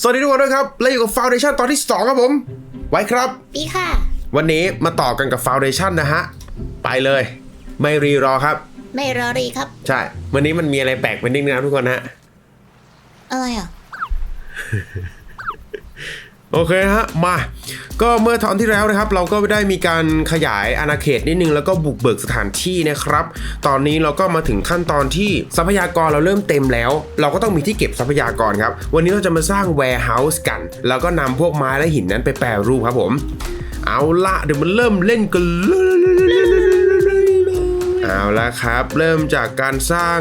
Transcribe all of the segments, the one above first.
สวัสดีทุกคนด้วยครับ และอยู่กับ Foundation ตอนที่ 2 ครับผม ไว้ครับ ปีค่ะ วันนี้มาต่อกันกับ Foundation นะฮะ ไปเลย ไม่รีรอครับ ไม่รอรีครับ ใช่ วันนี้มันมีอะไรแปลกไปนิดนึงนะทุกคนฮะ อะไรอะ โอเคฮะมา ก็เมื่อตอนที่แล้วนะครับ เราก็ได้มีการขยายอาณาเขตนิดนึงแล้วก็บุกเบิกสถานที่นะครับ ตอนนี้เราก็มาถึงขั้นตอนที่ทรัพยากรเราเริ่มเต็มแล้ว เราก็ต้องมีที่เก็บทรัพยากรครับ วันนี้เราจะมาสร้าง warehouse กัน แล้วก็นำพวกไม้และหินนั้นไปแปรรูปครับผม เอาละเดี๋ยวมันเริ่มเล่นกันเลยเอาละครับ เริ่มจากการสร้าง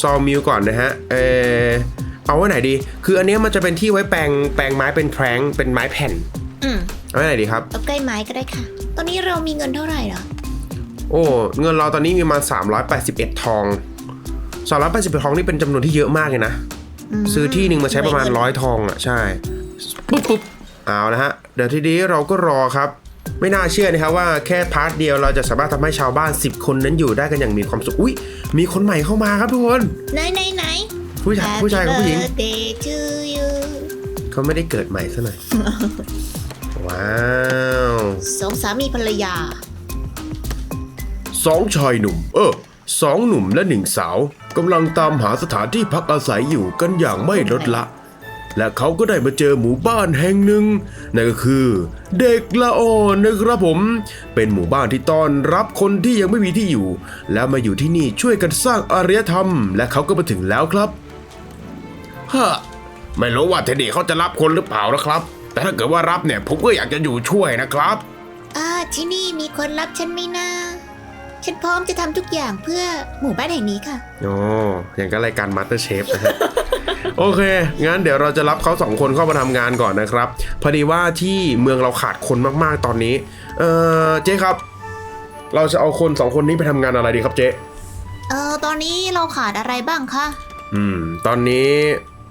ซอมิลก่อนนะฮะเออ เอาไว้ไหนดี คืออันเนี้ยมันจะเป็นที่ไว้แปลงแปลงไม้เป็นแพร้งเป็นไม้แผ่น อืมเอาไว้ไหนดีครับ เอาใกล้ไม้ก็ได้ค่ะ ตอนนี้เรามีเงินเท่าไหร่เหรอ โอ้เงินเราตอนนี้มีประมาณ381 ทอง381ทองนี่เป็นจำนวนที่เยอะมากเลยนะ มซื้อที่หนึ่งมาใช้ประมาณเงินร้อยทองอะใช่ปุ๊บปุ๊บเอาละฮะ เดี๋ยวทีนี้เราก็รอครับ ไม่น่าเชื่อนะครับว่าแค่พาร์ทเดียวเราจะสามารถทำให้ชาวบ้าน 10 คนนั้นอยู่ได้กันอย่างมีความสุข อุ้ยมีคนใหม่เข้ามาครับทุกคน ไหนไหนไหน ผู้ชายผู้ชายกับผู้หญิง Happy birthday to you เขาไม่ได้เกิดใหม่ซะหน่อย ว้าวสองสามีภรรยา สองชายหนุ่ม เออสองหนุ่มและหนึ่งสาวกำลังตามหาสถานที่พักอาศัยอยู่กันอย่างไม่ลดละ และเขาก็ได้มาเจอหมู่บ้านแห่งหนึ่งนั่นก็คือเด็กละอ่อนนะครับผม เป็นหมู่บ้านที่ต้อนรับคนที่ยังไม่มีที่อยู่ แล้วมาอยู่ที่นี่ช่วยกันสร้างอารยธรรม และเขาก็มาถึงแล้วครับ ฮะไม่รู้ว่าเทดดี้เขาจะรับคนหรือเปล่านะครับ แต่ถ้าเกิดว่ารับเนี่ยผมก็อยากจะอยู่ช่วยนะครับ อ่าที่นี่มีคนรับฉันไหมนะฉันพร้อมจะทำทุกอย่างเพื่อหมู่บ้านแห่งนี้ค่ะโอ้อย่างก็รายการมาสเตอร์เชฟนะฮะ โอเค งั้นเดี๋ยวเราจะรับเขาสองคนเข้ามาทำงานก่อนนะครับ พอดีว่าที่เมืองเราขาดคนมากๆตอนนี้ เออเจ๊ครับ เราจะเอาคนสองคนนี้ไปทำงานอะไรดีครับเจ๊ เออตอนนี้เราขาดอะไรบ้างคะ อืม ตอนนี้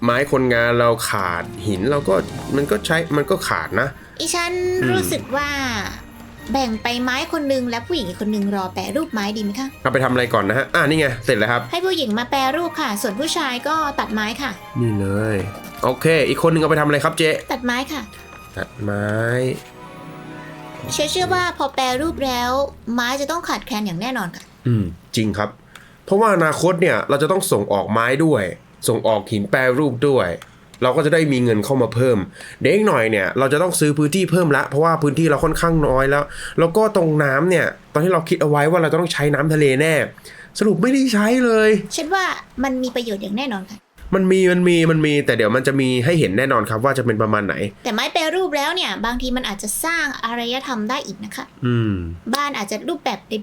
ไม้คนงานเราขาดหินเราก็มันก็ใช้มันก็ขาดนะ อีฉันอืมรู้สึกว่า แบ่งไปไม้คนหนึงและผู้หญิงอีกคนหนึงรอแปรรูปไม้ดีไหมคะเอาไปทำอะไรก่อนนะฮะอ่านี่ไงเสร็จแล้วครับ ให้ผู้หญิงมาแปรรูปค่ะ ส่วนผู้ชายก็ตัดไม้ค่ะ นี่เลย โอเค อีกคนหนึ่งเอาไปทำอะไรครับเจ๊ตัดไม้ค่ะตัดไม้ เชื่อเชื่อว่าพอแปรรูปแล้ว ไม้จะต้องขาดแคลนอย่างแน่นอนค่ะ อืม จริงครับ เพราะว่าอนาคตเนี่ยเราจะต้องส่งออกไม้ด้วย ส่งออกหินแปรรูปด้วย เราก็จะได้มีเงินเข้ามาเพิ่ม เด็กหน่อยเนี่ยเราจะต้องซื้อพื้นที่เพิ่มละ เพราะว่าพื้นที่เราค่อนข้างน้อยแล้ว แล้วก็ตรงน้ำเนี่ย ตอนที่เราคิดเอาไว้ว่าเราจะต้องใช้น้ำทะเลแน่ สรุปไม่ได้ใช้เลยฉันว่ามันมีประโยชน์อย่างแน่นอนค่ะมันมีมันมีมันมีแต่เดี๋ยวมันจะมีให้เห็นแน่นอนครับว่าจะเป็นประมาณไหน แต่ไม้แปรรูปแล้วเนี่ย บางทีมันอาจจะสร้างอารยธรรมได้อีกนะคะ อืม บ้านอาจจะรูปแบบเป็น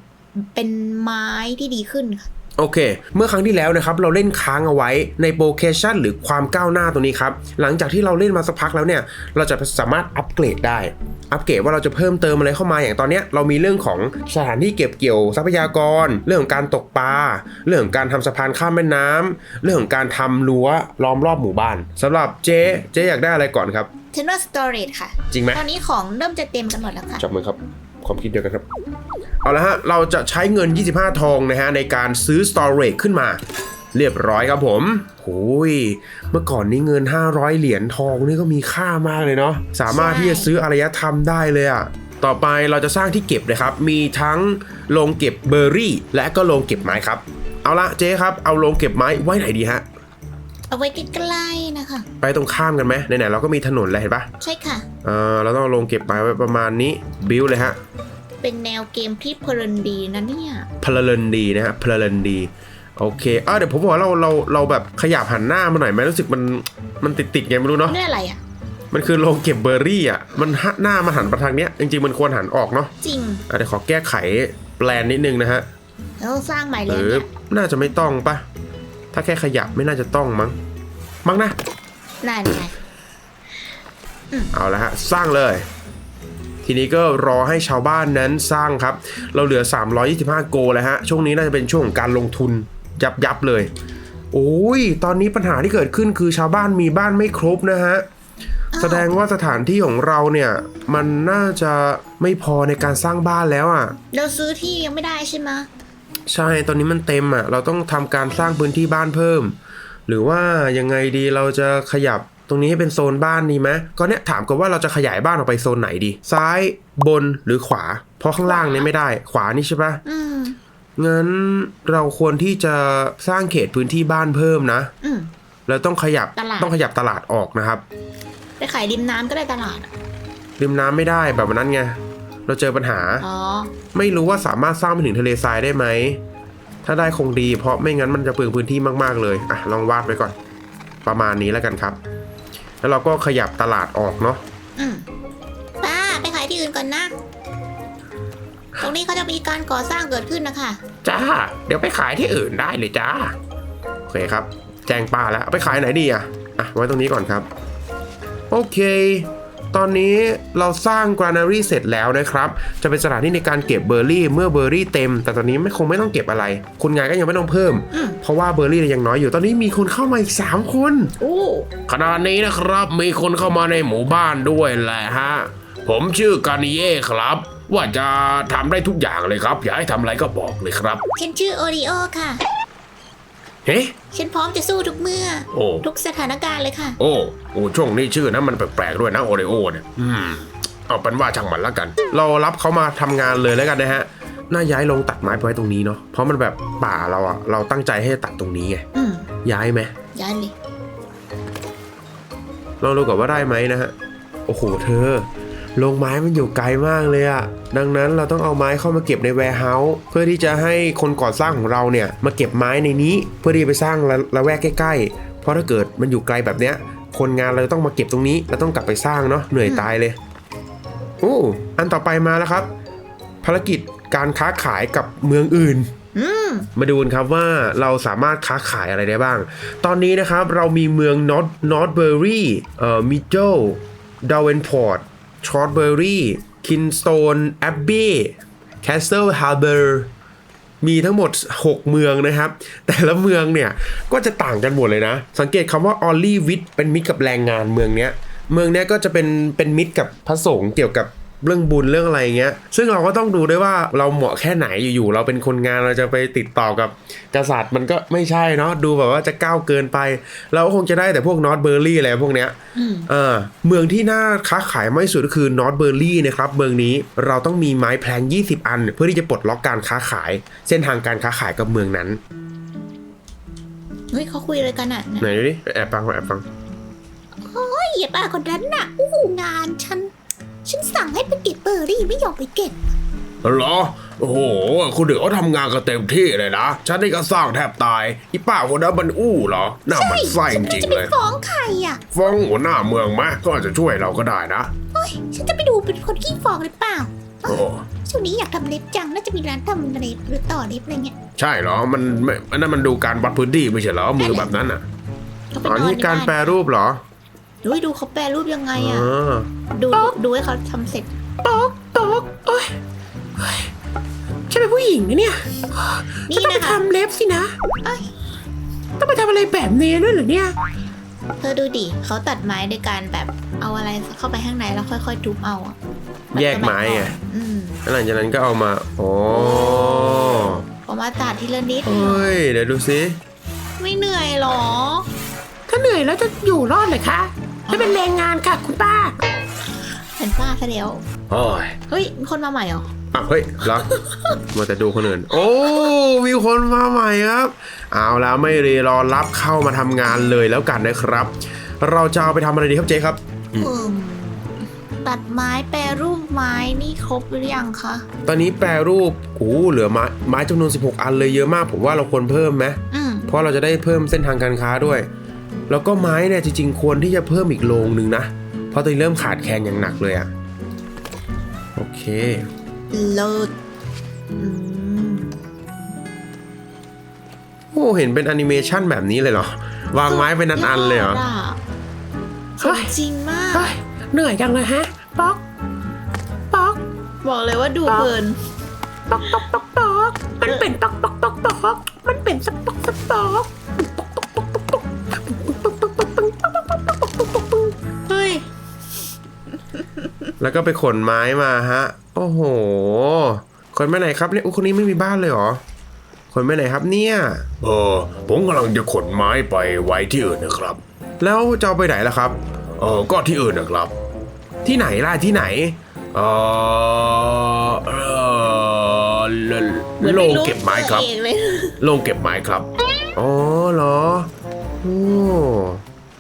เป็นไม้ที่ดีขึ้นค่ะ โอเค เมื่อครั้งที่แล้วนะครับเราเล่นค้างเอาไว้ในโปรเคชันหรือความก้าวหน้าตัวนี้ครับหลังจากที่เราเล่นมาสักพักแล้วเนี่ยเราจะสามารถอัปเกรดได้ อัปเกรดว่าเราจะเพิ่มเติมอะไรเข้ามาอย่างตอนเนี้ยเรามีเรื่องของสถานที่เก็บเกี่ยวทรัพยากร เรื่องของการตกปลาเรื่องของการทำสะพานข้ามแม่น้ำเรื่องของการทำรั้วล้อมรอบหมู่บ้านสำหรับเจ๊เจ๊อยากได้อะไรก่อนครับเทนเนอร์สตอเรจค่ะ จริงไหมตอนนี้ของเริ่มจะเต็มกันหมดแล้วค่ะจับมือครับ ความคิดเดียวกันครับ เอาละฮะ เราจะใช้เงิน 25 ทองนะฮะ ในการซื้อ storage ขึ้นมา เรียบร้อยครับผมโอ้ยเมื่อก่อนนี้เงิน 500 เหรียญทองนี่ก็มีค่ามากเลยเนาะสามารถที่จะซื้ออารยธรรมได้เลยอะต่อไปเราจะสร้างที่เก็บนะครับ มีทั้งโรงเก็บเบอร์รี่ และก็โรงเก็บไม้ครับ เอาละเจ๊ครับ เอาโรงเก็บไม้ไว้ไหนดีฮะ เอาไว้ใกล้ๆนะคะ ไปตรงข้ามกันไหมไหนๆเราก็มีถนนแล้วเห็นปะใช่ค่ะ เออเราต้องเอาโรงเก็บไม้ไว้ประมาณนี้บิวเลยฮะเป็นแนวเกมที่เพลินดีนะเนี่ยพลเรนดีนะฮะพลเรนดีโอเคอะเดี๋ยวผมบอกว่าเราเราเราแบบขยับหันหน้ามาหน่อยไหมรู้สึกมันมันติดติดๆไงไม่รู้เนาะนี่อะไรอะมันคือโรงเก็บเบอร์รี่อะมันหหน้ามาหันไปทางเนี้ยจริงๆมันควรหันออกเนาะจริงอะเดี๋ยวขอแก้ไขแปลนนิดนึงนะฮะแล้วสร้างใหม่หเลยรือเนี่ยน่าจะไม่ต้องปะ ถ้าแค่ขยับไม่น่าจะต้องมั้ง มั้งนะ นั่นไงเอาละฮะ สร้างเลย ทีนี้ก็รอให้ชาวบ้านนั้นสร้างครับ เราเหลือ 325 โกแล้วฮะ ช่วงนี้น่าจะเป็นช่วงของการลงทุนยับยับๆเลย โอ้ย ตอนนี้ปัญหาที่เกิดขึ้นคือชาวบ้านมีบ้านไม่ครบนะฮะอ้าวแสดงว่าสถานที่ของเราเนี่ย มันน่าจะไม่พอในการสร้างบ้านแล้วอะ เราซื้อที่ยังไม่ได้ใช่ไหมะ ใช่ตอนนี้มันเต็มอะ เราต้องทำการสร้างพื้นที่บ้านเพิ่ม หรือว่ายังไงดีเราจะขยับตรงนี้ให้เป็นโซนบ้านดีไหมก็เนี่ยถามกันว่าเราจะขยายบ้านออกไปโซนไหนดี ซ้ายบนหรือขวา เพราะข้างล่างเนี่ยไม่ได้ ขวานี่ใช่ปะอืมงั้นเราควรที่จะสร้างเขตพื้นที่บ้านเพิ่มนะอืมแล้วต้องขยับตลาดต้องขยับตลาดออกนะครับ ไปขายริมน้ำก็ได้ตลาดอะริมน้ำไม่ได้แบบนั้นไง เราเจอปัญหา อ๋อ ไม่รู้ว่าสามารถสร้างไปถึงทะเลทรายได้ไหม ถ้าได้คงดี เพราะไม่งั้นมันจะเปลืองพื้นที่มากๆเลยอะลองวาดไปก่อน ประมาณนี้แล้วกันครับ แล้วเราก็ขยับตลาดออกเนาะอืมป้าไปขายที่อื่นก่อนนะ ตรงนี้เขาจะมีการก่อสร้างเกิดขึ้นนะคะ จ้า เดี๋ยวไปขายที่อื่นได้เลยจ้า โอเคครับ แจ้งป้าแล้วเอาไปขายไหนดีอะอะไว้ตรงนี้ก่อนครับ โอเค ตอนนี้เราสร้างกรานารีเสร็จแล้วนะครับ จะเป็นสถานที่ในการเก็บเบอร์รี่ เมื่อเบอร์รี่เต็ม แต่ตอนนี้ไม่คงไม่ต้องเก็บอะไร คุณงานก็ยังไม่ต้องเพิ่มอืมเพราะว่าเบอร์รี่เรายังน้อยอยู่ ตอนนี้มีคนเข้ามาอีก 3 คนโอ้ขณะนี้นะครับมีคนเข้ามาในหมู่บ้านด้วยแหละฮะ ผมชื่อกานิเย่ครับ ว่าจะทำได้ทุกอย่างเลยครับ อยากให้ทำอะไรก็บอกเลยครับ ฉันชื่อโอริโอค่ะ เฮ้ฉันพร้อมจะสู้ทุกเมื่อ โอ้ ทุกสถานการณ์เลยค่ะ โอ้โอ้ช่วงนี้ชื่อนะมันแปลกๆด้วยนะโอเรโอเนี่ยอืมเอาเป็นว่าช่างมันแล้วกัน เรารับเขามาทำงานเลยแล้วกันนะฮะน่าย้ายลงตัดไม้ไปไว้ตรงนี้เนาะเพราะมันแบบป่าเราอะเราตั้งใจให้ตัดตรงนี้ไงอืมย้ายไหมย้ายเลยลองดูก่อนว่าได้ไหมนะฮะโอ้โหเธอ โรงไม้มันอยู่ไกลมากเลยอะดังนั้นเราต้องเอาไม้เข้ามาเก็บในแวร์เฮาส์เพื่อที่จะให้คนก่อสร้างของเราเนี่ยมาเก็บไม้ในนี้เพื่อที่จะไปสร้างละละแวกใกล้ๆ เพราะถ้าเกิดมันอยู่ไกลแบบเนี้ยคนงานเราจะต้องมาเก็บตรงนี้แล้วต้องกลับไปสร้างเนาะเหนื่อยตายเลยโอ้อันต่อไปมาแล้วครับ ภารกิจการค้าขายกับเมืองอื่นอืมมาดูกันครับว่าเราสามารถค้าขายอะไรได้บ้าง ตอนนี้นะครับเรามีเมืองนอตนอตเบอรี่เอ่อมิโจดาเวนพอร์ต ชอร์ตเบอรี่คินสโตนแอบบี้แคสเซิลฮาร์เบอร์มีทั้งหมด 6 เมืองนะครับ แต่ละเมืองเนี่ย ก็จะต่างกันหมดเลยนะ สังเกตคำว่าออลลี่วิทเป็นมิตรกับแรงงานเมืองเนี้ย เมืองเนี้ยก็จะเป็นเป็นมิตรกับพระสงฆ์เกี่ยวกับ เรื่องบุญเรื่องอะไรเงี้ย ซึ่งเราก็ต้องดูด้วยว่าเราเหมาะแค่ไหนอยู่ๆเราเป็นคนงานเราจะไปติดต่อกับกษัตริย์มันก็ไม่ใช่เนาะดูแบบว่าจะก้าวเกินไป เราก็คงจะได้แต่พวกนอตเบอร์รี่อะไรพวกเนี้ยอืมเออเมืองที่น่าค้าขายมากที่สุดก็คือนอตเบอร์รี่นะครับเมืองนี้เราต้องมีไม้แพลง 20 อัน เพื่อที่จะปลดล็อกการค้าขาย เส้นทางการค้าขายกับเมืองนั้นเฮ้ยเขาคุยอะไรกันอะไหนดูดิแอบฟังแอบฟังเฮ้ยอย่าป้าคนนั้นน่ะอู้หูงานฉัน ฉันสั่งให้ไปเก็บเบอร์รี่ไม่ยอมไปเก็บ เหรอ โอ้โหคุณเดือทำงานกันเต็มที่เลยนะ ฉันนี่ก็สร้างแทบตาย อีป้าคนนั้นมันอู้เหรอ หน้ามันไส้จริงจะๆไปเลยฟ้องใครอะ ฟ้องหัวหน้าเมืองไหมก็อาจจะช่วยเราก็ได้นะเฮ้ย ฉันจะไปดูเป็นคนขี้ฟ้องหรือเปล่าโอ้ช่วงนี้อยากทำเล็บจัง น่าจะมีร้านทำเล็บหรือต่อเล็บอะไรเงี้ย ใช่เหรอ มันไม่อันนั้นมันดูการวัดพื้นที่ไม่ใช่เหรอ มือแบบนั้นอะเขาไปอ๋อนอนนี่การแปรรูปเหรอ ดูดูเขาแปรรูปยังไงอ๋อะอดูดูให้เขาทำเสร็จตกตกโอ้ยฉันเป็นผู้หญิงนะเนี่ยนี่นะคะทำเล็บสินะเอ้ยต้องไปทำอะไรแบบนี้ด้วยเหรอเนี่ย เธอดูดิเขาตัดไม้ด้วยการแบบเอาอะไรเข้าไปข้างในแล้วค่อยๆทุบเอาอะแยกไม้ไงอืมแล้วหลังจากนั้นก็เอามา โอ้พอมาตัดทีละนิดเฮ้ย เดี๋ยวดูสิ ไม่เหนื่อยหรอ ถ้าเหนื่อยแล้วจะอยู่รอดเลยคะ จะเป็นแรงงานค่ะคุณป้าเป็นป้าซะแล้วโอ้ยเฮ้ยมีคนมาใหม่เหรออะเฮ้ยเหรอมาแต่ดูคนอื่น โอ้ มีคนมาใหม่ครับ เอาแล้วไม่รีรอรับเข้ามาทำงานเลยแล้วกันนะครับ เราจะเอาไปทำอะไรดีครับเจ๊ครับอืมอืมตัดไม้แปรรูปไม้นี่ครบหรือยังคะ ตอนนี้แปรรูปโอ้เหลือไม้ไม้จำนวน 16 อันเลยเยอะมาก ผมว่าเราควรเพิ่มไหมอืมเพราะเราจะได้เพิ่มเส้นทางการค้าด้วย แล้วก็ไม้เนี่ยจริงๆควรที่จะเพิ่มอีกโรงหนึ่งนะ เพราะตอนนี้เริ่มขาดแคลนอย่างหนักเลยอะโอเคเลิศอืมโอ้เห็นเป็นแอนิเมชันแบบนี้เลยเหรอ วางไม้เป็นอันๆเลยเหรอดะสเฮ้มยจริงมากเฮ้ยเหนื่อยจังเลยฮะ ป๊อก ป๊อก บอกเลยว่าดูเพลินป๊อกป๊อกป๊อกป๊อกมันเป็นป๊อกป๊อกป๊อกป๊อกมันเป็นสป๊อกสป๊อก แล้วก็ไปขนไม้มาฮะ โอ้โหขนไปไหนครับเนี่ยอุ๊ยคนนี้ไม่มีบ้านเลยเหรอขนไปไหนครับเนี่ย เออ ผมกำลังจะขนไม้ไปไว้ที่อื่นนะครับ แล้วจะเอาไปไหนล่ะครับ เออ ก็ที่อื่นนะครับ ที่ไหนล่ะที่ไหน เออเออโลงเก็บไม้ครับเองเลยโลงเก็บไม้ครับ อ๋อเหรอ โอ้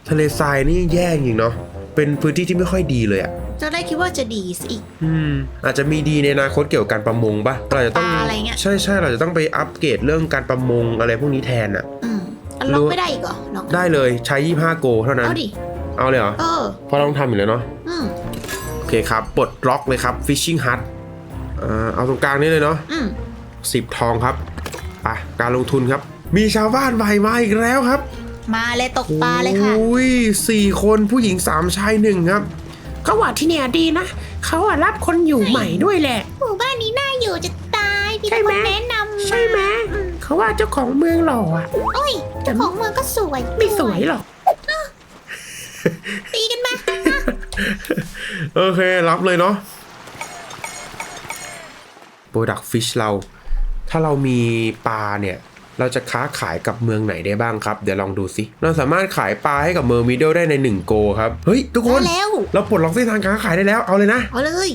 ทะเลทรายนี่แย่จริงเนาะ เป็นพื้นที่ที่ไม่ค่อยดีเลยอะ่ะจะได้คิดว่าจะดีซะอีก อืม อาจจะมีดีในอนาคตเกี่ยวกับการประมงปะเราจะต้องปลาอะไรเงี้ย ใช่ใช่เราจะต้องไปอัปเกรดเรื่องการประมงอะไรพวกนี้แทนอะ่ะอืมอันล็อกไม่ได้อีกเหรอน้องได้เลยใช้25โกเท่านั้น เอาดิ เอาเลยเหรอเออ เพราะเราต้องทำอยู่แล้วเนาะอืม โอเคครับปลดล็อกเลยครับ Fishing Hut อ่าเอาตรงกลางนี้เลยเนาะ อืม สิบทองครับ ไป การลงทุนครับ มีชาวบ้านใหม่มาอีกแล้วครับ มาเลยตกปลาเลยค่ะโอ้ยสี่คนผู้หญิงสามชายหนึ่งครับเขาว่าที่เนี่ยดีนะเขาอะรับคนอยู่ใหม่ด้วยแหละ หมู่บ้านนี้น่าอยู่จะตายมีใช่แต่ไหคมนแนะนำใช่ไหมเขาว่าเจ้าของเมืองหล่ออะโอ้ยเจ้าของเมืองก็สวยไม่สวยหรอก ตีกันไหมโอเค รับเลยเนาะโปรดักฟิชเรา ถ้าเรามีปลาเนี่ย เราจะค้าขายกับเมืองไหนได้บ้างครับ เดี๋ยวลองดูสิ เราสามารถขายปลาให้กับเมืองมิดเดิลได้ใน 1 โกครับ เฮ้ย ทุกคนแล้ว เราปลดล็อกเส้นทางค้าขายได้แล้ว เอาเลยนะ เอาเลย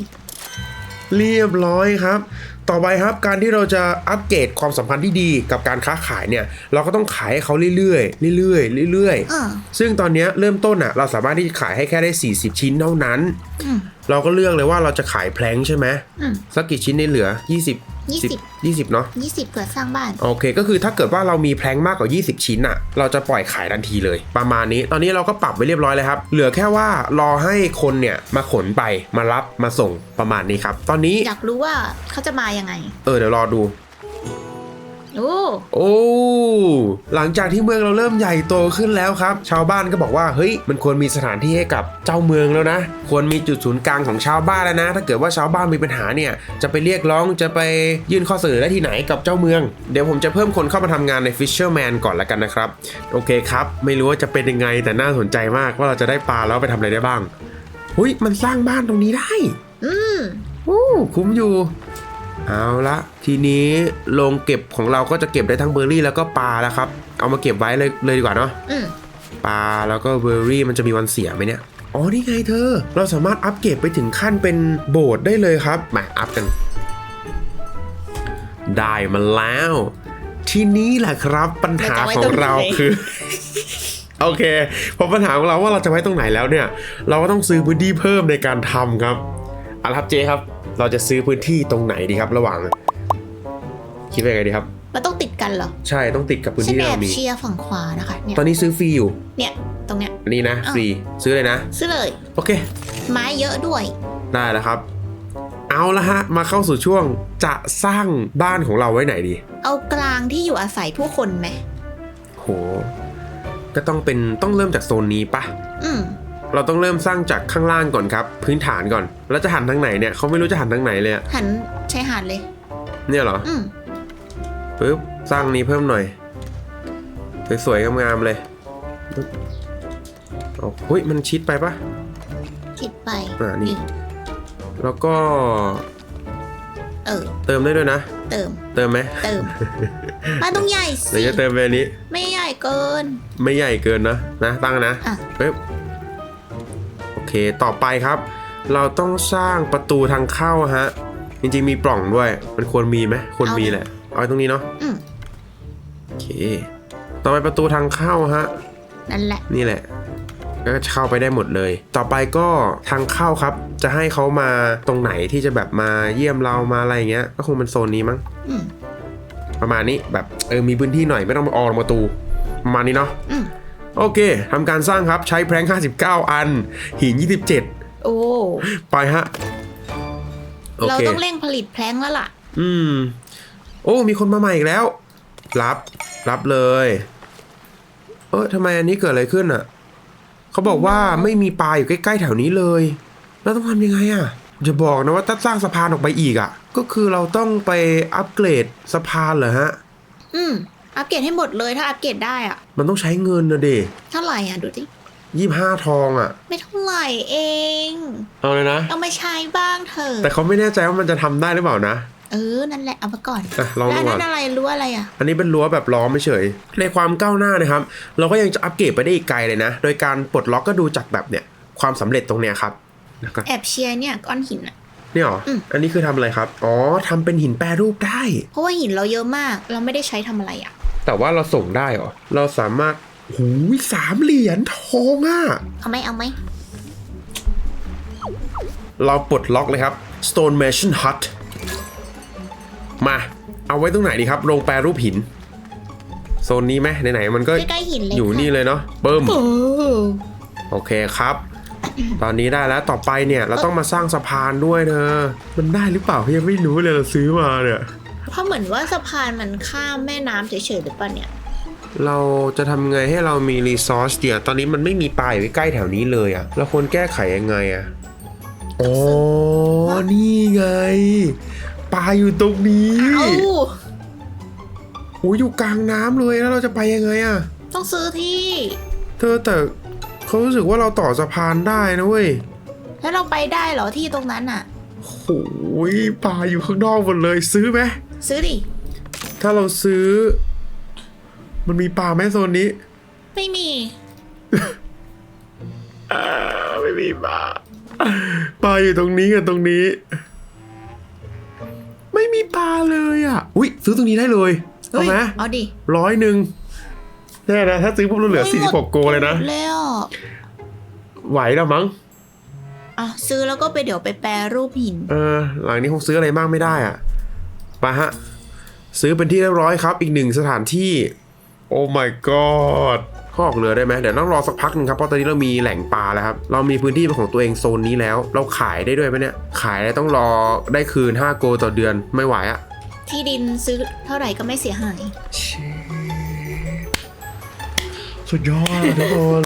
เรียบร้อยครับ ต่อไปครับการที่เราจะอัปเกรดความสัมพันธ์ที่ดีกับการค้าขายเนี่ย เราก็ต้องขายให้เขาเรื่อยๆเรื่อยๆเรื่อยเออๆซึ่งตอนเนี้ยเริ่มต้นอะ เราสามารถที่จะขายให้แค่ได้ 40 ชิ้นเท่านั้นอืมเราก็เลือกเลยว่าเราจะขายแพลงใช่ไหมอืมสักกี่ชิ้นได้เหลือ 20 20 10 20เนาะยี่สิบเผื่อสร้างบ้าน โอเค ก็คือถ้าเกิดว่าเรามีแพลงมากกว่า 20 ชิ้นอะเราจะปล่อยขายทันทีเลย ประมาณนี้ ตอนนี้เราก็ปรับไว้เรียบร้อยเลยครับ เหลือแค่ว่ารอให้คนเนี่ยมาขนไปมารับมาส่งประมาณนี้ครับ ตอนนี้อยากรู้ว่าเขาจะมายังไง เออเดี๋ยวรอดู โอ้โอ้หลังจากที่เมืองเราเริ่มใหญ่โตขึ้นแล้วครับ ชาวบ้านก็บอกว่าเฮ้ยมันควรมีสถานที่ให้กับเจ้าเมืองแล้วนะ ควรมีจุดศูนย์กลางของชาวบ้านแล้วนะ ถ้าเกิดว่าชาวบ้านมีปัญหาเนี่ยจะไปเรียกร้องจะไปยื่นข้อเสนอได้ที่ไหนกับเจ้าเมือง เดี๋ยวผมจะเพิ่มคนเข้ามาทำงานใน Fisherman ก่อนละกันนะครับ โอเคครับ ไม่รู้ว่าจะเป็นยังไงแต่น่าสนใจมากว่าเราจะได้ปลาแล้วไปทำอะไรได้บ้างหุยมันสร้างบ้านตรงนี้ได้ อืมโอ้คุ้มอยู่ เอาละทีนี้โรงเก็บของเราก็จะเก็บได้ทั้งเบอร์รี่แล้วก็ปลาแล้วครับ เอามาเก็บไว้เลยเลยดีกว่าเนาะอืมปลาแล้วก็เบอร์รี่มันจะมีวันเสียไหมเนี่ยอ๋อนี่ไงเธอ เราสามารถอัปเกรดไปถึงขั้นเป็นโบสถ์ได้เลยครับมาอัพกัน ได้มาแล้ว ทีนี้แหละครับปัญหาของเราคือโอเคพอปัญหาของเราว่าเราจะไว้ตรงไหนแล้วเนี่ย เราก็ต้องซื้อพื้นที่เพิ่มในการทำครับเอาละครับเจ๊ครับ เราจะซื้อพื้นที่ตรงไหนดีครับ ระหว่าง คิดว่าไงดีครับ มันต้องติดกันเหรอใช่ต้องติดกับพื้นฉันที่แอที่เราบมีเชียร์ฝั่งขวานะคะ เนี่ยตอนนี้ซื้อฟรีอยู่เนี่ยตรงเนี้ย อันนี่นะอ้าว ฟรีซื้อเลยนะ ซื้อเลย โอเค ไม้เยอะด้วย ได้แล้วครับ เอาละฮะ มาเข้าสู่ช่วงจะสร้างบ้านของเราไว้ไหนดี เอากลางที่อยู่อาศัยผู้คนไหมโห ก็ต้องเป็นต้องเริ่มจากโซนนี้ปะ อืม เราต้องเริ่มสร้างจากข้างล่างก่อนครับ พื้นฐานก่อน แล้วจะหันทางไหนเนี่ยเขาไม่รู้จะหันทางไหนเลยอะหันชายหาดเลย เนี่ยเหรออืมปึ๊บสร้างนี้เพิ่มหน่อย สวยๆงามๆเลยปึ๊บเอาเฮ้ยมันชิดไปปะคิดไปอ่านี่ แล้วก็เออเติมได้ด้วยนะ เติมเติมไหมเติมบ้านต้องใหญ่เดี๋สิยวจะเติมไปอันนี้ ไม่ใหญ่เกิน ไม่ใหญ่เกินนะนะตั้งนะอะ ปึ๊บโอ เค ต่อไปครับ เราต้องสร้างประตูทางเข้าฮะ จริงๆมีปล่องด้วย มันควรมีไหมควรมีแหละ เอาไว้ตรงนี้เนาะอืมโอเค ต่อไปประตูทางเข้าฮะ นั่นแหละ นี่แหละ ก็จะเข้าไปได้หมดเลย ต่อไปก็ทางเข้าครับ จะให้เขามาตรงไหนที่จะแบบมาเยี่ยมเรามาอะไรอย่างเงี้ย ก็คงเป็นโซนนี้มั้ง อืมประมาณนี้แบบเออมีพื้นที่หน่อยไม่ต้องมาออกประตูประมาณนี้เนาะ อืม โอเคทำการสร้างครับใช้แพร้ง59 อัน หิน 27 โอ้ ไปฮะโอเราเคต้องเร่งผลิตแพลงแล้วล่ะ อืม โอ้ มีคนมาใหม่อีกแล้ว รับ รับเลย เออทำไมอันนี้เกิดอะไรขึ้นอะ เขาบอกว่าไม่มีปลาอยู่ใกล้ๆแถวนี้เลย แล้วต้องทำยังไงอะจะบอกนะว่าถ้าสร้างสะพานออกไปอีกอะ ก็คือเราต้องไปอัปเกรดสะพานเหรอฮะ อืม อัปเกรดให้หมดเลยถ้าอัปเกรดได้อะมันต้องใช้เงินนะเดเท่าไหร่อะดูดิยี่ห้าทองอะ ไม่เท่าไหร่เอง เอาเลยนะ เอามาใช้บ้างเถอะแต่เขาไม่แน่ใจว่ามันจะทำได้หรือเปล่านะ เออนั่นแหละเอามาก่อนอะลองแล้วดูอันก่อนนั้นอะไรรู้อะไรอะ อันนี้เป็นรั้วแบบล้อมไม่เฉย ในความก้าวหน้านะครับ เราก็ยังจะอัปเกรดไปได้อีกไกลเลยนะ โดยการปลดล็อกก็ดูจากแบบเนี่ยความสำเร็จตรงเนี้ยครับนะครับแอบเชียร์เนี่ยก้อนหินอะเนี่ยเหรออม อันนี้คือทำอะไรครับ อ๋อทำเป็นหินแปรรูปได้ เพราะว่าหินเราเยอะมาก เราไม่ได้ใช้ทำอะไรอะ แต่ว่าเราส่งได้เหรอ เราสามารถหูยสามเหรียญทองอะ เอาไหมเอาไหม เราปลดล็อกเลยครับ Stone Mansion Hut มา เอาไว้ตรงไหนดีครับโรงแปรรูปหิน โซนนี้ไหมไหนๆมันก็ใกล้ๆหินเลยอยู่ค่ะนี่เลยเนาะเบิ่มโอ้โอเคครับ ตอนนี้ได้แล้วต่อไปเนี่ย เราต้องมาสร้างสะพานด้วยเธอ มันได้หรือเปล่ายังไม่รู้เลยเราซื้อมาเนี่ย เพราะเหมือนว่าสะพานมันข้ามแม่น้ำเฉยๆหรือเปล่าเนี่ย เราจะทำไงให้เรามีรีซอสเดียวตอนนี้มันไม่มีปลาอยู่ใกล้ๆแถวนี้เลยอะเราควรแก้ไขยังไงอะอ๋อ นี่ไง ปลาอยู่ตรงนี้เอ้า โอ้ยอยู่กลางน้ำเลยแล้วเราจะไปยังไงอะต้องซื้อที่ เธอแต่เขารู้สึกว่าเราต่อสะพานได้นะเว้ย แล้วเราไปได้เหรอที่ตรงนั้นอะ โอ้ยปลาอยู่ข้างนอกหมดเลยซื้อไหม ซื้อดิ ถ้าเราซื้อ มันมีปลาไหมโซนนี้ ไม่มีอ่าไม่มีปลาปลาอยู่ตรงนี้กับตรงนี้ ไม่มีปลาเลยอะ อุ้ยซื้อตรงนี้ได้เลยเอาเฮ้ยไหมเอาดิร้อยหนึ่งแน่นะถ้าซื้อปุ๊บเราเหลือ46โกเลยนะ หมดแล้วไหวแล้วมั้ง อะซื้อแล้วก็ไปเดี๋ยวไปแปรรูปหิน เออหลังนี้คงซื้ออะไรมากไม่ได้อะ ไปฮะ ซื้อเป็นที่เรียบร้อยครับ อีกหนึ่งสถานที่ โอ้ my god เขาออกเรือได้ไหมเดี๋ยวต้องรอสักพักหนึงครับ เพราะตอนนี้เรามีแหล่งปลาแล้วครับ เรามีพื้นที่เป็นของตัวเองโซนนี้แล้ว เราขายได้ด้วยไหมเนี่ย ขายแล้วต้องรอได้คืน 5 โกต่อเดือนไม่ไหวอะที่ดินซื้อเท่าไหร่ก็ไม่เสียหาย สุดยอดทุกคน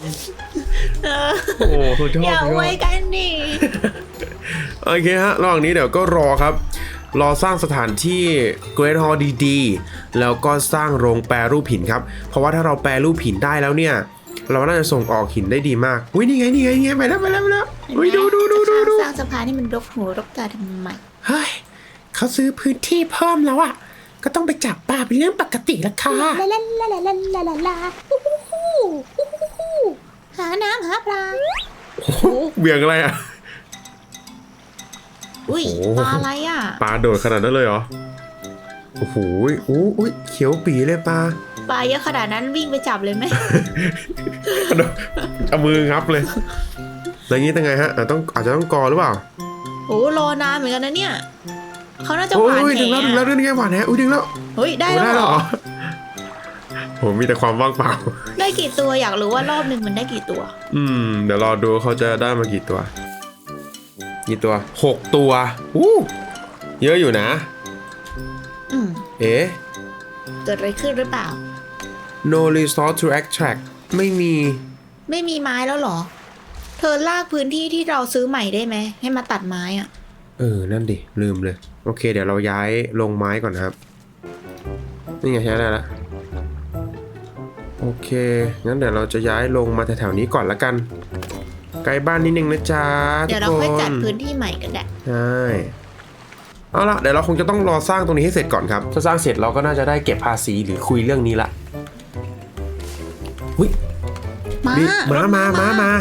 โอ้สุดยอดอย่าสุดยไว้อดกันดิ โอเคฮะระหว่างนี้เดี๋ยวก็รอครับ รอสร้างสถานที่ Great Hall ดีๆ แล้วก็สร้างโรงแปรรูปหินครับ เพราะว่าถ้าเราแปรรูปหินได้แล้วเนี่ย เราน่าจะส่งออกหินได้ดีมากอุ้ยนี่ไงนี่ไงนี่ไงไปแล้วไปแล้วไปแล้วอุ้ยดูดูดูดูดูสร้างสะพานให้มันรกหูรกตาทำไมเฮ้ยเขาซื้อพื้นที่เพิ่มแล้วอะก็ต้องไปจับปลาเป็นเรื่องปกติละค่ะลาลาลาลาลาลาลาลาฮู้ฮู้ฮู้ฮู้ฮู้ฮู้หาน้ำหาปลาโอ้โหเบี่ยงอะไรอะ อุ้ยโอ้ปลาอะไรอะ ปลาโดดขนาดนั้นเลยเหรอ โอ้โหอู้อุ้ยเขียวปีเลยปลาปลาเยอะขนาดนั้นวิ่งไปจับเลยไหม กระโดดเอามืองับเลยแล้วอย่างนี้ตั้งไงฮะอะต้องอาจจะต้องกอหรือเปล่าโอ้รอนานเหมือนกันนะเนี่ยเขาน่าจะหโอ้วานยแหถึงแล้วถึงแล้วอะนี่ไงหวานแหอุ้ยถึงแล้วเฮ้ยได้โอ้แล้วเหรอผมมีแต่ความว่างเปล่า ได้กี่ตัวอยากรู้ว่ารอบหนึ่งมันได้กี่ตัว อืม เดี๋ยวรอดูเขาจะได้มากี่ตัว กี่ตัวหกตัวอู้เยอะอยู่นะ อืมเอ๊ะ เกิดอะไรขึ้นหรือเปล่า no resource to extract ไม่มี ไม่มีไม้แล้วเหรอ เธอลากพื้นที่ที่เราซื้อใหม่ได้ไหม ให้มาตัดไม้อะเออ นั่นดิ ลืมเลย โอเค เดี๋ยวเราย้ายลงไม้ก่อนนะครับ นี่ไงใช้ได้ละโอเค งั้นเดี๋ยวเราจะย้ายลงมาแถวๆนี้ก่อนละกัน ไกลบ้านนิดนึงนะจ๊ะเดี๋ยวเราทุกค่อยนจัดพื้นที่ใหม่กันแหละใช่เอาละเดี๋ยวเราคงจะต้องรอสร้างตรงนี้ให้เสร็จก่อนครับ ถ้าสร้างเสร็จเราก็น่าจะได้เก็บภาษีหรือคุยเรื่องนี้ละหุยมานี่รมาถมามามา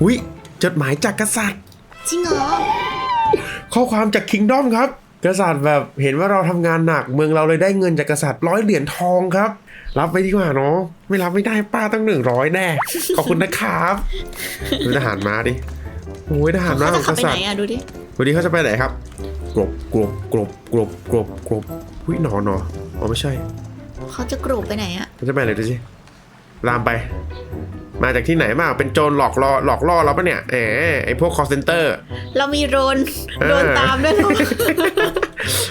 หุยจดหมายจากกษัตริย์จริงเหรอข้อความจากคิงดอมครับ กษัตริย์แบบเห็นว่าเราทำงานหนัก เมืองเราเลยได้เงินจากกษัตริย์ร้อยเหรียญทองครับ รับไปดีกว่าเนาะไม่รับไม่ได้ป้าตั้งหนึ่งร้อยแน่ขอบคุณนะครับดูทหารมาดิโอ้ยทหารมาเขาขจะองขักบไปษัไหตนริย์อะดูดิวันนี้เขาจะไปไหนครับกรบกรบกรบกรบกรบกรบหุ้ยหนอหนออ๋อไม่ใช่ เขาจะกรูไปไหนอะเขาจะไปไหนดูสิ ลามไป มาจากที่ไหนมาเป็นโจรหลอกล่อหลอกล่อเราปะเนี่ยแหมไอพวก call center เรามีโดรนเออโดรนตามด้วยเหรอ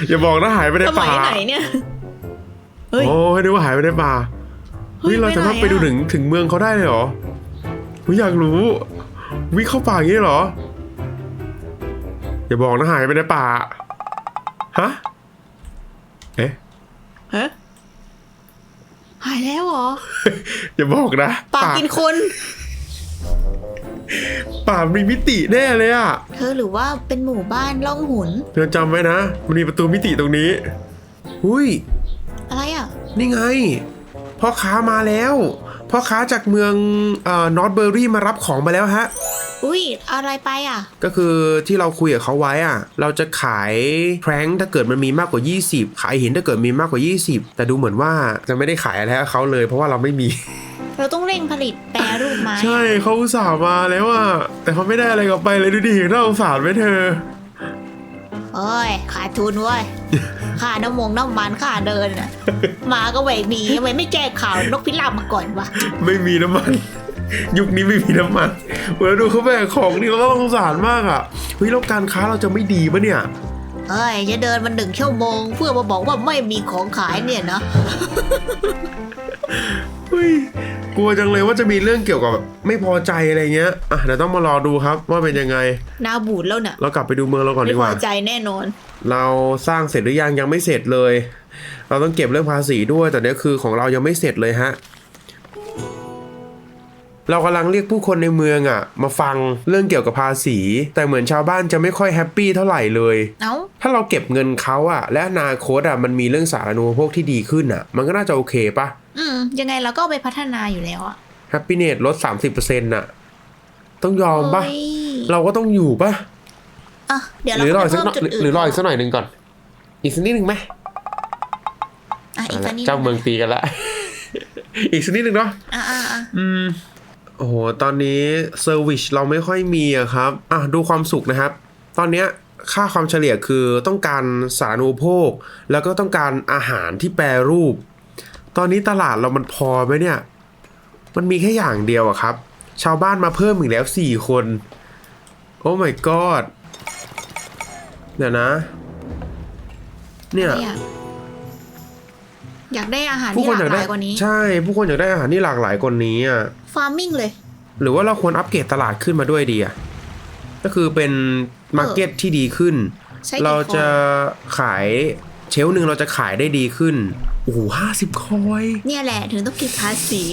อย่าบอกนะหายไปในสมัป่ายไหนเนี่ย เฮ้ยโอ้ยนึกว่าหายไปในป่าเฮ้ยเฮ้ยเราจะไปไหนมาไปดูอะถึงถึงเมืองเขาได้เลยเหรอเฮ้ยอยากรู้ วิ่งเข้าป่าอย่างนี้เหรอ อย่าบอกนะหายไปในป่าฮะเอ๊ะฮะหาย แล้วเหรอ อย่าบอกนะปลากินคน ป่ามีมิติแน่เลยอะ เธอหรือว่าเป็นหมู่บ้านล่องหุน เธอจำไว้นะ มันมีประตูมิติตรงนี้ หุยอะไรอะ นี่ไง พ่อค้ามาแล้ว พ่อค้าจากเมืองเอ่อนอตเบอรี่มารับของมาแล้วฮะ อุ้ยอะไรไปอะ ก็คือที่เราคุยกับเขาไว้อะเราจะขายแพร้งถ้าเกิดมันมีมากกว่า 20 ขายหินถ้าเกิดมีมากกว่า 20 แต่ดูเหมือนว่าจะไม่ได้ขายอะไรให้เขาเลยเพราะว่าเราไม่มี เราต้องเร่งผลิตแปรรูปไม้ใช่เขาอุตส่าห์มาแล้วอะแต่เขาไม่ได้อะไรกลับไปเลยดูดิน่าสงสารไหมเธอเอ้ยขาดทุนเว้ยค่าน้ำมงน้ำมันค่าเดินน่ะหมาก็แหวกหนีทำไมไม่แจ้งข่าวนกพิราบมาก่อนวะไม่มีน้ำมัน ยุคนี้ไม่มีน้ำมันเวลาดูเขาแบกของนี่เราก็สงสารมากอะเฮ้ยแล้วการค้าเราจะไม่ดีปะเนี่ยเอ้ยจะเดินมาหนึ่งชั่วโมง เพื่อมาบอกว่าไม่มีของขายเนี่ยนะเฮ้ยกลัวจังเลยว่าจะมีเรื่องเกี่ยวกับแบบไม่พอใจอะไรเงี้ยอะเดี๋ยวต้องมารอดูครับว่าเป็นยังไงหน้าบูดแล้วน่ะเรากลับไปดูเมืองเราก่อนไม่ดีกพอว่าใจแน่นอน เราสร้างเสร็จหรือยังยังไม่เสร็จเลย เราต้องเก็บเรื่องภาษีด้วยแต่เนี้ยคือของเรายังไม่เสร็จเลยฮะ เรากำลังเรียกผู้คนในเมืองอะมาฟังเรื่องเกี่ยวกับภาษี แต่เหมือนชาวบ้านจะไม่ค่อยแฮปปี้เท่าไหร่เลยเอ้าถ้าเราเก็บเงินเขาอะและอนาคตอะมันมีเรื่องสาธารณูปโภคที่ดีขึ้นอะมันก็น่าจะโอเคปะอืมยังไงเราก็เอาไปพัฒนาอยู่แล้วอะแฮปปี้เนตลด30%น่ะ ต้องยอมปะเฮ้ยเราก็ต้องอยู่ปะอะเดี๋ยวหเรารือรอก็อีกสักเพิ่มหน่อยจุดอื่นหรือรออีกสักหน่อยหนึ่งก่อน อีกสักนิดหนึ่งไหมอะอีกสักนิดเจ้าเมืองตีกันละอีกสักนิดหนึ่งเนาะอะอะอะอืมโอ้โห ตอนนี้เซอร์วิสเราไม่ค่อยมีอะครับ อะ ดูความสุขนะครับ ตอนเนี้ยค่าความเฉลี่ยคือต้องการสารณูปโภค แล้วก็ต้องการอาหารที่แปรรูป ตอนนี้ตลาดเรามันพอไหมเนี่ย มันมีแค่อย่างเดียวอะครับ ชาวบ้านมาเพิ่มอีกแล้วสี่คน โอ้ my god เดี๋ยวนะ เนี่ย อะไรอะอยากได้อาหารผู้ที่คนหอลากยากหได้ลายกว่านี้ ใช่ ผู้คนอยากได้อาหารที่หลากหลายกว่านี้อะฟาร์มมิ่งเลย หรือว่าเราควรอัปเกรดตลาดขึ้นมาด้วยดีอะก็คือเป็นมาร์เก็ตที่ดีขึ้นใช้กี่เราจะคขายเชลฟ์หนึ่งเราจะขายได้ดีขึ้น โอ้โหห้าสิบคอย เนี่ยแหละถึงต้องเก็บภาษี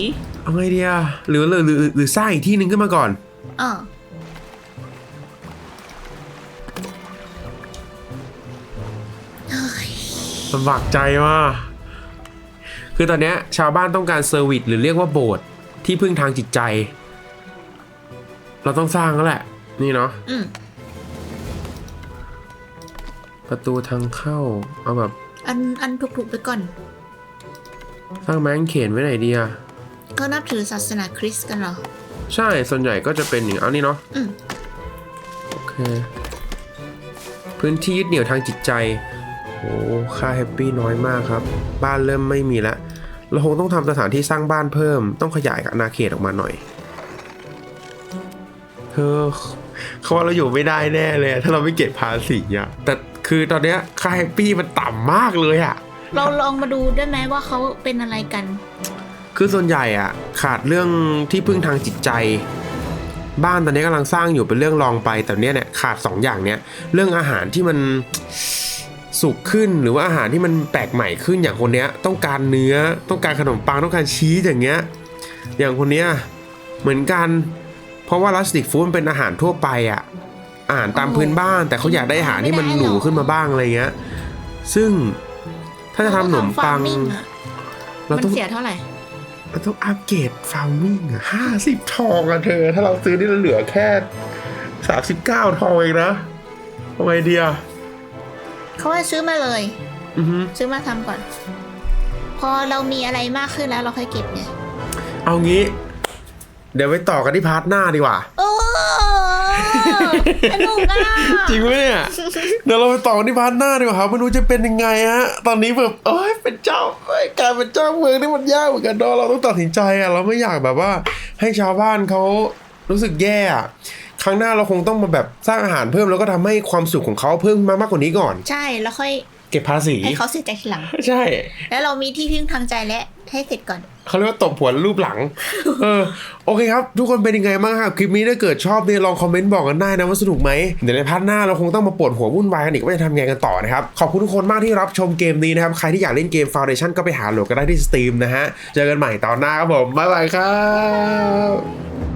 เอาไงดีอะหรือหรือหรือหรือสร้างอีกที่หนึ่งขึ้นมาก่อนอะลำบากใจมาก คือตอนเนี้ยชาวบ้านต้องการเซอร์วิสหรือเรียกว่าโบสถ์ที่พึ่งทางจิตใจ เราต้องสร้างแล้วแหละ นี่เนาะอืมประตูทางเข้า เอาแบบ อันอันถูกๆไปก่อน สร้างแมงเขนไว้ไหนดีอะก็นับถือศาสนาคริสต์กันเหรอ ใช่ส่วนใหญ่ก็จะเป็นอย่างเอานี่เนาะอืมโอเค พื้นที่ยึดเหนี่ยวทางจิตใจโอ้ค่าแฮปปี้น้อยมากครับ บ้านเริ่มไม่มีแล้ว เราคงต้องทำสถานที่สร้างบ้านเพิ่ม ต้องขยายอาณาเขตออกมาหน่อยเฮ้อเขาว่าเราอยู่ไม่ได้แน่เลยอะถ้าเราไม่เก็บภาษีอะแต่คือตอนเนี้ยค่าแฮปปี้มันต่ำมากเลยอะเราลองมาดูได้ไหมว่าเขาเป็นอะไรกัน คือส่วนใหญ่อะขาดเรื่องที่พึ่งทางจิตใจ บ้านตอนนี้กำลังสร้างอยู่เป็นเรื่องรองไปแต่เนี้ยเนี่ยขาดสองอย่างเนี้ยเรื่องอาหารที่มัน สุกขึ้นหรือว่าอาหารที่มันแปลกใหม่ขึ้นอย่างคนเนี้ยต้องการเนื้อต้องการขนมปังต้องการชีสอย่างเงี้ยอย่างคนเนี้ยเหมือนกัน เพราะว่าลัสติกฟู้ดมันเป็นอาหารทั่วไปอะอาหารตามพื้นบ้าน แต่เขาอยากได้อาหารที่มันหรูขึ้นมาบ้างอะไรเงี้ยซึ่งถ้าจะทำขนมปัง farming อะเรามันต้องเสียเท่าไหร่เราต้องอัปเกรดฟาร์มิ่งอะห้าสิบทองอะเธอ ถ้าเราซื้อนี่เราเหลือแค่สามสิบเก้าทองเองนะทำไงดีอะ เขาให้ซื้อมาเลย อือฮึซื้อมาทำก่อน พอเรามีอะไรมากขึ้นแล้วเราค่อยเก็บไงเอางี้ เดี๋ยวไปต่อกันที่พาร์ทหน้าดีกว่า โอ้สนุกอะ จริงไหมเนี่ย เดี๋ยวเราไปต่อกันที่พาร์ทหน้าดีกว่าครับไม่รู้จะเป็นยังไงฮะ ตอนนี้แบบเอ้ยเป็นเจ้าเอ้ยการเป็นเจ้าเมืองนี่มันยากเหมือนกันเนาะเราต้องตัดสินใจอะเราไม่อยากแบบว่า ให้ชาวบ้านเขารู้สึกแย่อะ ครั้งหน้าเราคงต้องมาแบบสร้างอาหารเพิ่มแล้วก็ทำให้ความสุขของเขาเพิ่มมามากกว่านี้ก่อน ใช่แล้วค่อยเก็บภาษีให้เขาเสียใจทีหลัง ใช่ แล้วเรามีที่พึ่งทางใจและให้เสร็จก่อนเขาเรียกว่าตบหัวรูปหลัง เออ โอเคครับ ทุกคนเป็นยังไงบ้างครับคลิปนี้ถ้าเกิดชอบเนี่ยลองคอมเมนต์บอกกันได้นะว่าสนุกไหมเดี๋ยวในพาร์ทหน้าเราคงต้องมาปวดหัววุ่นวายกันอีกว่าจะทำไงกันต่อนะครับ ขอบคุณทุกคนมากที่รับชมเกมนี้นะครับ ใครที่อยากเล่นเกม Foundation ก็ไปหาโหลดกันได้ที่สตรีมนะฮะ เจอกันใหม่ตอนหน้าครับผมบ๊ายบายครับ